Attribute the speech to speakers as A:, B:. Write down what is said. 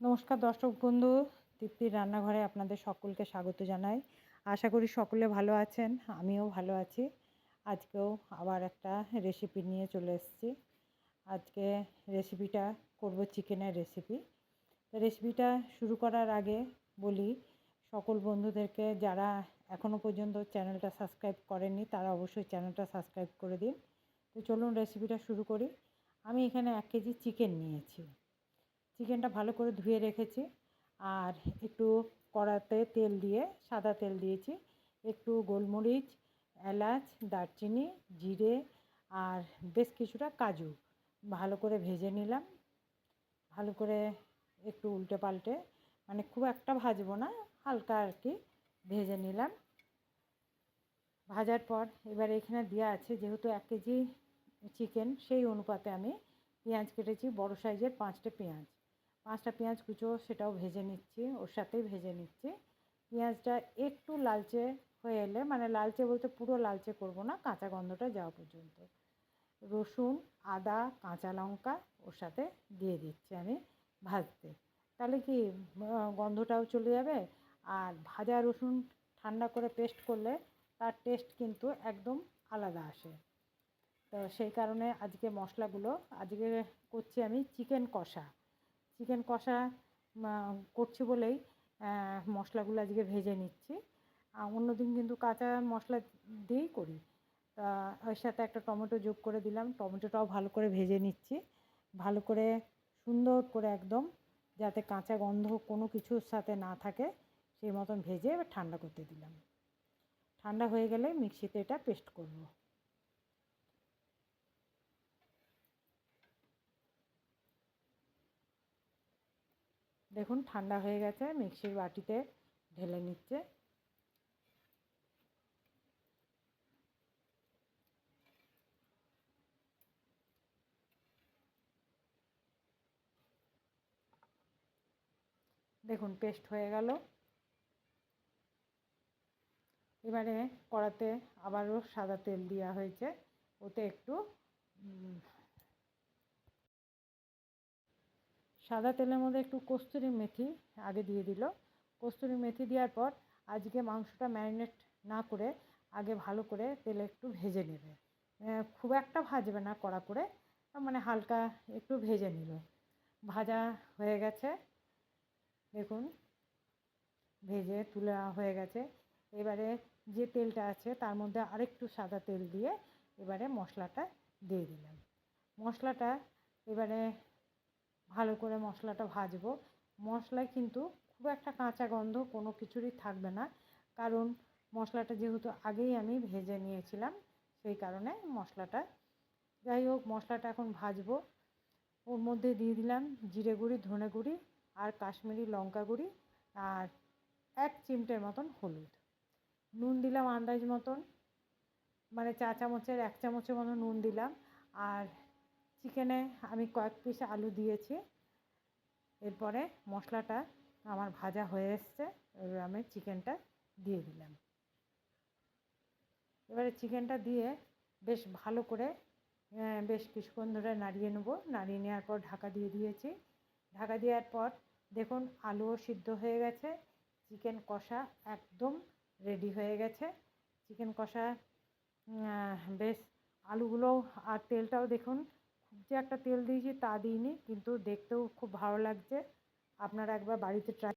A: নমস্কার দর্শক বন্ধু তৃপ্তির রান্নাঘরে আপনাদের সকলকে স্বাগত জানাই। আশা করি সকলে ভালো আছেন, আমিও ভালো আছি। আজকেও আবার একটা রেসিপি নিয়ে চলে এসেছি। আজকে রেসিপিটা করব চিকেনের রেসিপি রেসিপিটা শুরু করার আগে বলি, সকল বন্ধুদেরকে যারা এখনও পর্যন্ত চ্যানেলটা সাবস্ক্রাইব করেননি, তারা অবশ্যই চ্যানেলটা সাবস্ক্রাইব করে দিন। তো চলুন রেসিপিটা শুরু করি। আমি এখানে এক কেজি চিকেন নিয়েছি। চিকেনটা ভালো করে ধুয়ে রেখেছি। আর একটু কড়াতে তেল দিয়ে, সাদা তেল দিয়েছি। একটু গোলমরিচ, এলাচ, দারচিনি, জিরে আর বেশ কিছুটা কাজু ভালো করে ভেজে নিলাম। ভালো করে একটু উল্টে পাল্টে মানে খুব একটা ভাজবো না, হালকা আর কি ভেজে নিলাম। ভাজার পর এবার এখানে দেওয়া আছে, যেহেতু এক কেজি চিকেন, সেই অনুপাতে আমি পেঁয়াজ কেটেছি, বড় সাইজের পাঁচটা পেঁয়াজ। পাঁচটা পেঁয়াজ কুচো, সেটাও ভেজে নিচ্ছি, ওর সাথেই ভেজে নিচ্ছি। পেঁয়াজটা একটু লালচে হয়ে এলে মানে লালচে বলতে পুরো লালচে করব না, কাঁচা গন্ধটা যাওয়া পর্যন্ত। রসুন, আদা, কাঁচা লঙ্কা ওর সাথে দিয়ে দিচ্ছি আমি ভাজতে। তাহলে কি গন্ধটাও চলে যাবে? আর ভাজা রসুন ঠান্ডা করে পেস্ট করলে তার টেস্ট কিন্তু একদম আলাদা আসে। তো সেই কারণে আজকে মশলাগুলো, আজকে করছি আমি চিকেন কষা। চিকেন কষা করছি বলেই মশলাগুলো আজকে ভেজে নিচ্ছি। আর অন্যদিন কিন্তু কাঁচা মশলা দিয়েই করি। তা, ওর সাথে একটা টমেটো যোগ করে দিলাম। টমেটোটাও ভালো করে ভেজে নিচ্ছি। ভালো করে সুন্দর করে একদম, যাতে কাঁচা গন্ধ কোনো কিছুর সাথে না থাকে, সেই মতন ভেজে ঠান্ডা করতে দিলাম। ঠান্ডা হয়ে গেলে মিক্সিতে এটা পেস্ট করব। দেখুন, ঠান্ডা হয়ে গেছে, মিক্সির বাটিতে ঢেলে নিচ্ছে। দেখুন, পেস্ট হয়ে গেল। এবারে কড়াতে আবারও সাদা তেল দেওয়া হয়েছে, ওতে একটু সাদা তেলের মধ্যে একটু কস্তুরি মেথি আগে দিয়ে দিল। কস্তুরি মেথি দেওয়ার পর আজকে মাংসটা ম্যারিনেট না করে আগে ভালো করে তেলে একটু ভেজে নেবে। খুব একটা ভাজবে না কড়া করে মানে হালকা একটু ভেজে নিল। ভাজা হয়ে গেছে। দেখুন, ভেজে তুলে হয়ে গেছে। এবারে যে তেলটা আছে তার মধ্যে আরেকটু সাদা তেল দিয়ে এবারে মশলাটা দিয়ে দিলাম। মশলাটা এবারে ভালো করে মশলাটা ভাজবো। মশলায় কিন্তু খুব একটা কাঁচা গন্ধ কোনো কিছুরই থাকবে না। কারণ মশলাটা যেহেতু আগেই আমি ভেজে নিয়েছিলাম, সেই কারণে মশলাটা। যাই হোক, মশলাটা এখন ভাজবো। ওর মধ্যে দিয়ে দিলাম জিরে গুঁড়ি, ধনে গুঁড়ি আর কাশ্মীরি লঙ্কা গুঁড়ি আর এক চিমটের মতন হলুদ। নুন দিলাম আন্দাজ মতন মানে চা চামচের এক চামচের মতো নুন দিলাম। আর চিকেনে আমি কয়েক পিস আলু দিয়েছি। এরপরে মশলাটা আমার ভাজা হয়ে এসছে। এবার আমি চিকেনটা দিয়ে দিলাম। এবারে চিকেনটা দিয়ে বেশ ভালো করে বেশ কিছুক্ষণ ধরে নাড়িয়ে নেব। নাড়িয়ে নেওয়ার পর ঢাকা দিয়ে দিয়েছি। ঢাকা দেওয়ার পর দেখুন আলুও সিদ্ধ হয়ে গেছে। চিকেন কষা একদম রেডি হয়ে গেছে। চিকেন কষা বেশ আলুগুলোও আর তেলটাও দেখুন যে একটা তেল দিয়েছি তা দিইনি, কিন্তু দেখতেও খুব ভালো লাগছে। আপনারা একবার বাড়িতে ট্রাই